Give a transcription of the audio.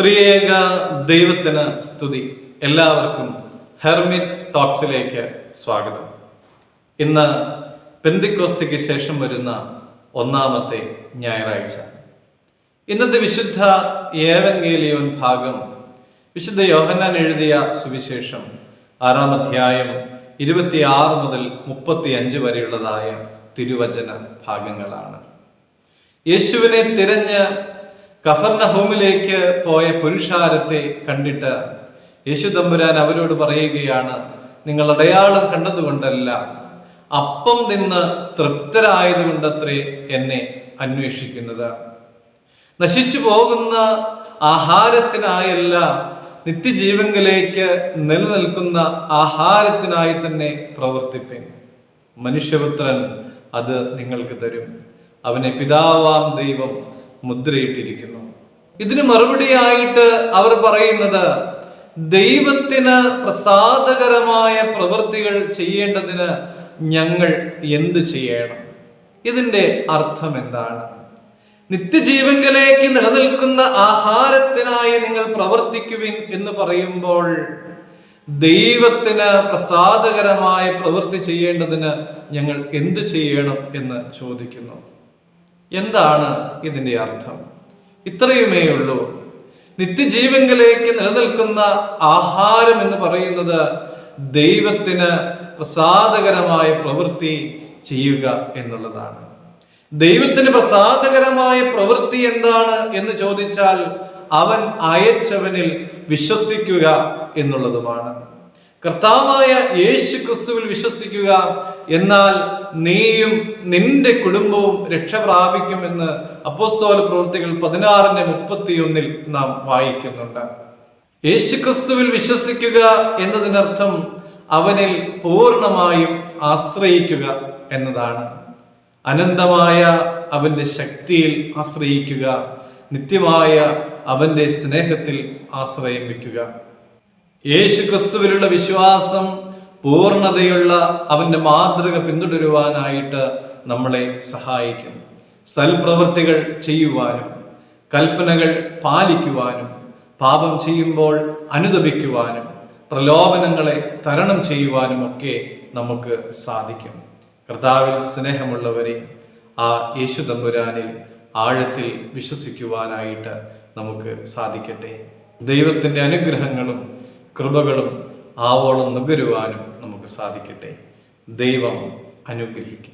ത്രിയേക ദൈവത്തിന് സ്തുതി. എല്ലാവർക്കും ഹെർമിറ്റ്സ് ടോക്സിലേക്ക് സ്വാഗതം. ഇന്ന് പെന്തിക്കോസ്തിക്ക് ശേഷം വരുന്ന ഒന്നാമത്തെ ഞായറാഴ്ച. ഇന്നത്തെ വിശുദ്ധ ഏവൻഗേലിയോൻ ഭാഗം വിശുദ്ധ യോഹന്നാൻ എഴുതിയ സുവിശേഷം ആറാം അധ്യായം ഇരുപത്തിയാറ് മുതൽ മുപ്പത്തി അഞ്ച് വരെയുള്ളതായ തിരുവചന ഭാഗങ്ങളാണ്. യേശുവിനെ തിരഞ്ഞ് കഫർണഹോമിലേക്ക് പോയ പുരുഷാരത്തെ കണ്ടിട്ട് യേശു തമ്പുരാൻ അവരോട് പറയുകയാണ് നിങ്ങൾ അടയാളം കണ്ടതുകൊണ്ടല്ല അപ്പം നിന്ന് തൃപ്തരായതുകൊണ്ടത്രേ എന്നെ അന്വേഷിക്കുന്നത്. നശിച്ചു പോകുന്ന ആഹാരത്തിനായല്ല നിത്യജീവങ്കിലേക്ക് നിലനിൽക്കുന്ന ആഹാരത്തിനായി തന്നെ പ്രവർത്തിപ്പിൻ. മനുഷ്യപുത്രൻ അത് നിങ്ങൾക്ക് തരും. അവനെ പിതാവാം ദൈവം മുദ്രയിട്ടിരിക്കുന്നു. ഇതിന് മറുപടിയായിട്ട് അവർ പറയുന്നത് ദൈവത്തിന് പ്രസാദകരമായ പ്രവൃത്തികൾ ചെയ്യേണ്ടതിന് ഞങ്ങൾ എന്തു ചെയ്യണം? ഇതിന്റെ അർത്ഥം എന്താണ്? നിത്യജീവങ്കലേക്ക് നിലനിൽക്കുന്ന ആഹാരത്തിനായി നിങ്ങൾ പ്രവർത്തിക്കുവിൻ എന്ന് പറയുമ്പോൾ ദൈവത്തിന് പ്രസാദകരമായ പ്രവൃത്തി ചെയ്യേണ്ടതിന് ഞങ്ങൾ എന്തു ചെയ്യണം? എന്ന് ചോദിക്കുന്നു. എന്താണ് ഇതിന്റെ അർത്ഥം? ഇത്രയുമേ ഉള്ളൂ. നിത്യജീവങ്കിലേക്ക് നിലനിൽക്കുന്ന ആഹാരം എന്ന് പറയുന്നത് ദൈവത്തിന് പ്രസാദകരമായ പ്രവൃത്തി ചെയ്യുക എന്നുള്ളതാണ്. ദൈവത്തിന് പ്രസാദകരമായ പ്രവൃത്തി എന്താണ് എന്ന് ചോദിച്ചാൽ അവൻ അയച്ചവനിൽ വിശ്വസിക്കുക എന്നുള്ളതുമാണ്. കർത്താവായ യേശു ക്രിസ്തുവിൽ വിശ്വസിക്കുക. എന്നാൽ നീയും നിന്റെ കുടുംബവും രക്ഷ പ്രാപിക്കുമെന്ന് അപ്പോസ്തോല പ്രവൃത്തികൾ പതിനാറിന്റെ മുപ്പത്തിയൊന്നിൽ നാം വായിക്കുന്നുണ്ട്. യേശു ക്രിസ്തുവിൽ വിശ്വസിക്കുക എന്നതിനർത്ഥം അവനിൽ പൂർണമായും ആശ്രയിക്കുക എന്നതാണ്. അനന്തമായ അവന്റെ ശക്തിയിൽ ആശ്രയിക്കുക നിത്യമായ അവന്റെ സ്നേഹത്തിൽ ആശ്രയം വയ്ക്കുക യേശു ക്രിസ്തുവിലുള്ള വിശ്വാസം പൂർണതയുള്ള അവന്റെ മാതൃക പിന്തുടരുവാനായിട്ട് നമ്മളെ സഹായിക്കും. സൽപ്രവൃത്തികൾ ചെയ്യുവാനും കൽപ്പനകൾ പാലിക്കുവാനും പാപം ചെയ്യുമ്പോൾ അനുദപിക്കുവാനും പ്രലോഭനങ്ങളെ തരണം ചെയ്യുവാനും ഒക്കെ നമുക്ക് സാധിക്കും. കർത്താവിൽ സ്നേഹമുള്ളവരെ ആ യേശു തമ്പുരാനിൽ ആഴത്തിൽ വിശ്വസിക്കുവാനായിട്ട് നമുക്ക് സാധിക്കട്ടെ. ദൈവത്തിന്റെ അനുഗ്രഹങ്ങളും കൃപകളും ആവോളം നുകരുവാനും നമുക്ക് സാധിക്കട്ടെ. ദൈവം അനുഗ്രഹിക്കട്ടെ.